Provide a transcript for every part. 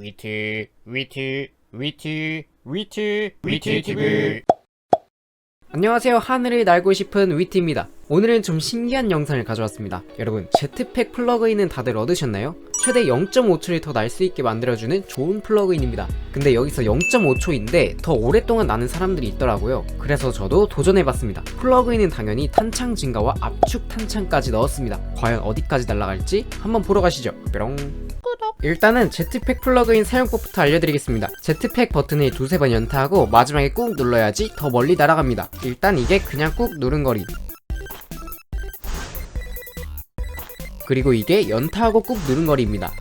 위트 위트 위트 위트 위트 TV 안녕하세요. 하늘을 날고 싶은 위트입니다. 오늘은 좀 신기한 영상을 가져왔습니다. 여러분, 제트팩 플러그인은 다들 얻으셨나요? 최대 0.5초를 더 날 수 있게 만들어주는 좋은 플러그인입니다. 근데 여기서 0.5초인데 더 오랫동안 나는 사람들이 있더라고요. 그래서 저도 도전해봤습니다. 플러그인은 당연히 탄창 증가와 압축 탄창까지 넣었습니다. 과연 어디까지 날아갈지 한번 보러 가시죠. 뾰롱. 일단은 제트팩 플러그인 사용법부터 알려드리겠습니다. 제트팩 버튼을 두세 번 연타하고 마지막에 꾹 눌러야지 더 멀리 날아갑니다. 일단 이게 그냥 꾹 누른 거리. 그리고 이게 연타하고 꾹 누른 거리입니다.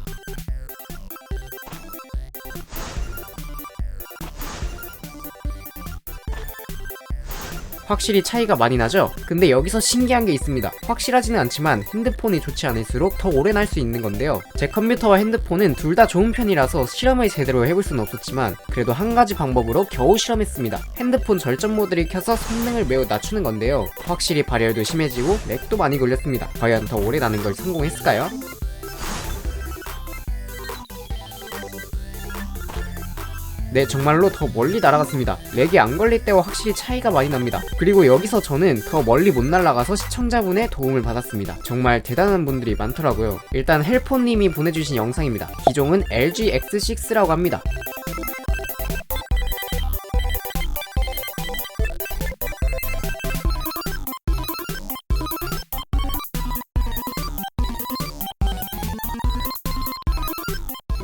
확실히 차이가 많이 나죠? 근데 여기서 신기한 게 있습니다. 확실하지는 않지만 핸드폰이 좋지 않을수록 더 오래 날 수 있는 건데요. 제 컴퓨터와 핸드폰은 둘 다 좋은 편이라서 실험을 제대로 해볼 수는 없었지만 그래도 한 가지 방법으로 겨우 실험했습니다. 핸드폰 절전 모드를 켜서 성능을 매우 낮추는 건데요. 확실히 발열도 심해지고 렉도 많이 걸렸습니다. 과연 더 오래 나는 걸 성공했을까요? 네, 정말로 더 멀리 날아갔습니다. 렉이 안 걸릴 때와 확실히 차이가 많이 납니다. 그리고 여기서 저는 더 멀리 못 날아가서 시청자분의 도움을 받았습니다. 정말 대단한 분들이 많더라고요. 일단 헬포님이 보내주신 영상입니다. 기종은 LG X6라고 합니다.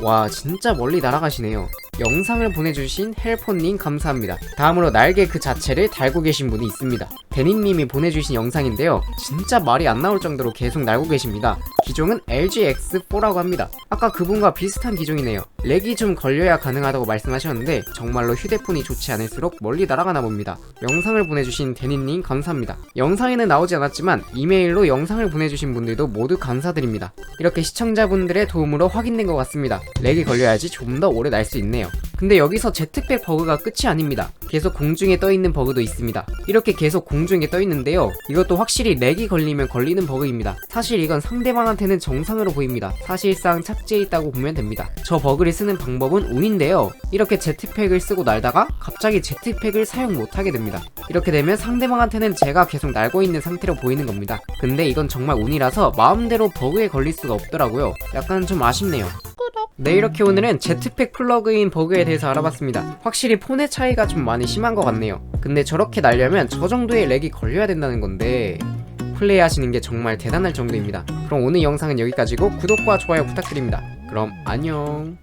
와 진짜 멀리 날아가시네요 영상을 보내주신 헬폰님 감사합니다. 다음으로 날개 그 자체를 달고 계신 분이 있습니다. 데니님이 보내주신 영상인데요. 진짜 말이 안 나올 정도로 계속 날고 계십니다 기종은 LG-X4라고 합니다. 아까 그분과 비슷한 기종이네요. 렉이 좀 걸려야 가능하다고 말씀하셨는데 정말로 휴대폰이 좋지 않을수록 멀리 날아가나 봅니다. 영상을 보내주신 데니님 감사합니다. 영상에는 나오지 않았지만 이메일로 영상을 보내주신 분들도 모두 감사드립니다. 이렇게 시청자분들의 도움으로 확인된 것 같습니다. 렉이 걸려야지 좀 더 오래 날 수 있네요. 근데 여기서 제트팩 버그가 끝이 아닙니다. 계속 공중에 떠 있는 버그도 있습니다. 이렇게 계속 공중에 떠 있는데요. 이것도 확실히 렉이 걸리면 걸리는 버그입니다. 사실 이건 상대방한테는 정상으로 보입니다. 사실상 착지해 있다고 보면 됩니다. 저 버그를 쓰는 방법은 운인데요. 이렇게 제트팩을 쓰고 날다가 갑자기 제트팩을 사용 못하게 됩니다. 이렇게 되면 상대방한테는 제가 계속 날고 있는 상태로 보이는 겁니다. 근데 이건 정말 운이라서 마음대로 버그에 걸릴 수가 없더라고요. 약간 좀 아쉽네요. 네 이렇게 오늘은 제트팩 플러그인 버그에 대해서 알아봤습니다. 확실히 폰의 차이가 좀 많이 심한 것 같네요. 근데 저렇게 날려면 저 정도의 렉이 걸려야 된다는 건데 플레이 하시는 게 정말 대단할 정도입니다. 그럼 오늘 영상은 여기까지고 구독과 좋아요 부탁드립니다. 그럼 안녕